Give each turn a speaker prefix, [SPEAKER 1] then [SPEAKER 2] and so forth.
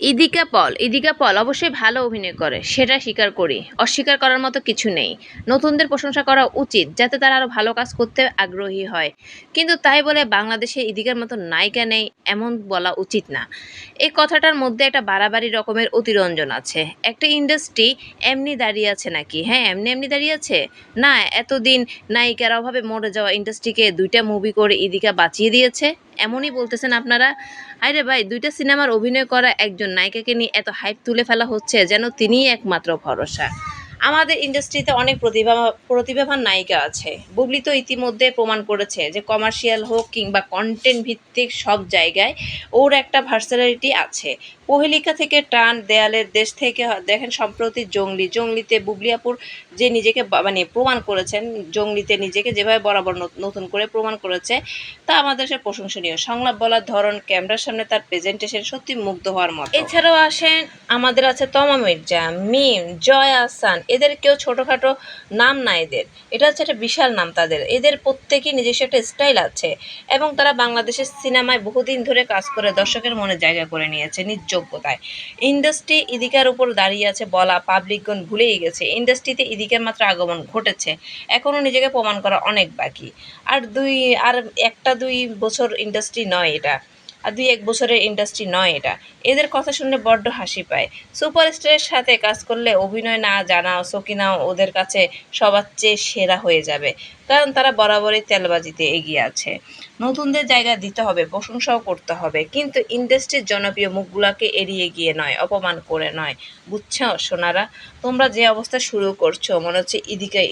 [SPEAKER 1] ইদিকা পল ইদিকা পল অবশ্যই ভালো অভিনয় করে, সেটা স্বীকার করি। অস্বীকার করার মতো কিছু নেই। নতুনদের প্রশংসা করা উচিত, যাতে তারা আরও ভালো কাজ করতে আগ্রহী হয়। কিন্তু তাই বলে বাংলাদেশে ইদিকার মতো নায়িকা নেই, এমন বলা উচিত না। এই কথাটার মধ্যে একটা বাড়াবাড়ি রকমের অতিরঞ্জন আছে। একটা ইন্ডাস্ট্রি এমনি দাঁড়িয়ে আছে নাকি? হ্যাঁ এমনি এমনি দাঁড়িয়ে আছে? না, এতদিন নায়িকার অভাবে মরে যাওয়া ইন্ডাস্ট্রিকে দুইটা মুভি করে ইদিকা বাঁচিয়ে দিয়েছে? এমনই বলতেছেন আপনারা? আরে ভাই, দুইটা সিনেমার অভিনয় করা একজন নায়িকাকে নিয়ে এত হাইপ তুলে ফেলা হচ্ছে যেন তিনিই একমাত্র ভরসা। আমাদের ইন্ডাস্ট্রিতে অনেক প্রতিভা, প্রতিভাবান নায়িকা আছে। বুবলি তো ইতিমধ্যে প্রমাণ করেছে যে কমার্শিয়াল হোক কিংবা কন্টেন্ট ভিত্তিক সব জায়গায় ওর একটা ভার্সালিটি আছে। কোহেলিকা থেকে টান দেয়ালের দেশ থেকে দেখেন সম্প্রতি জঙ্গলি, জঙ্গলিতে বুবলিয়াপুর যে নিজেকে মানে প্রমাণ করেছেন, জঙ্গলিতে নিজেকে যেভাবে বরাবর নত- নতুন করে প্রমাণ করেছে, তা আমাদের সে প্রশংসনীয়। সংলাপ বলার ধরন ক্যামেরার সামনে তার প্রেজেন্টেশন সত্যি মুগ্ধ হওয়ার মতো। এছাড়াও আসেন, আমাদের আছে তমা মির্জা, মিম, জয় আসান এদের কেউ ছোটোখাটো নাম না এদের। এটা হচ্ছে একটা বিশাল নাম তাদের। এদের প্রত্যেকেই নিজস্ব একটা স্টাইল আছে এবং তারা বাংলাদেশের সিনেমায় বহুদিন ধরে কাজ করে, দর্শকের মনে জায়গা করে নিয়েছে, নিজ যোগ্যতায় ইন্ডাস্ট্রি ইদিকার উপর দাঁড়িয়ে আছে বলা পাবলিকগণ ভুলেই গেছে। ইন্ডাস্ট্রিতে ইদিকার মাত্র আগমন ঘটেছে। এখনও নিজেকে প্রমাণ করা অনেক বাকি। আর দুই, আর একটা দুই বছর ইন্ডাস্ট্রি নয় এটা। আর দুই এক বছরের ইন্ডাস্ট্রি নয় এটা। এদের কথা শুনলে বড্ড হাসি পায়। সুপারস্টারের সাথে কাজ করলে অভিনয় না জানাও সকিনাও ওদের কাছে সবার চেয়ে সেরা হয়ে যাবে। কারণ তারা বরাবরই তেলবাজিতে এগিয়ে আছে। নতুনদের জায়গা দিতে হবে, প্রশংসাও করতে হবে। কিন্তু ইন্ডাস্ট্রির জনপ্রিয় মুখগুলোকে এড়িয়ে গিয়ে নয়, অপমান করে নয়। বুঝছ সোনারা? তোমরা যে অবস্থা শুরু করছ, মনে হচ্ছে ইদিকে